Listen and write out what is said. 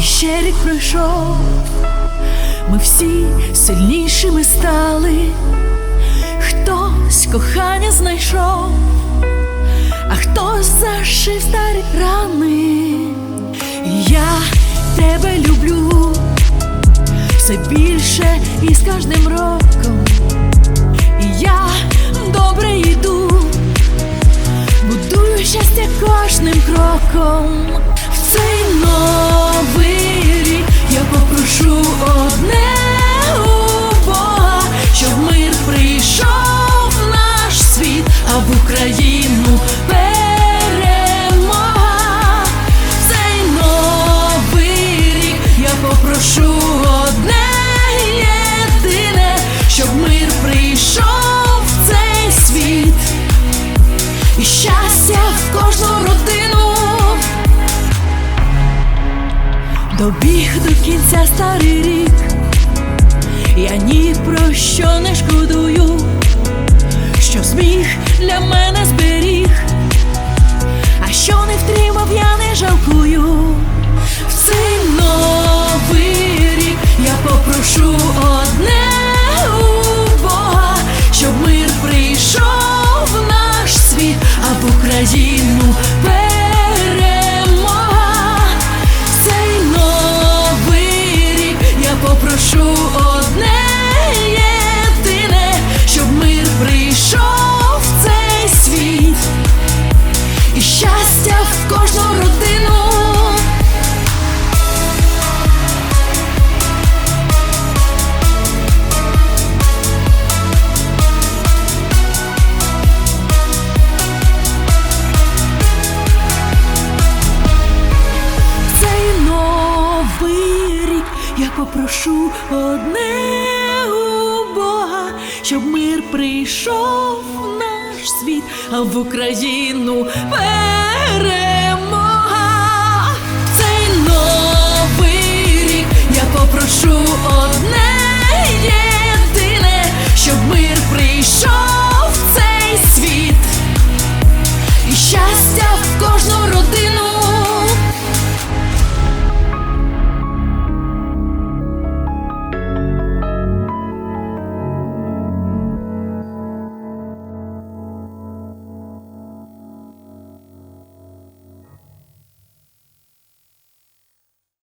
ще рік пройшов, ми всі сильнішими стали, хтось кохання знайшов, а хтось зашив старі рани. Я тебе люблю все більше і з кожним роком. І я добре йду, будую щастя кожним кроком. Попрошу одне єдине, щоб мир прийшов в цей світ. І щастя в кожну родину. Добіг до кінця старий рік, я ні про що не шкодую, попрошу одне у Бога, щоб мир прийшов в наш світ, а в Україну перемога. В цей новий рік я попрошу одне єдине, щоб мир прийшов в цей світ, і щастя в кожному.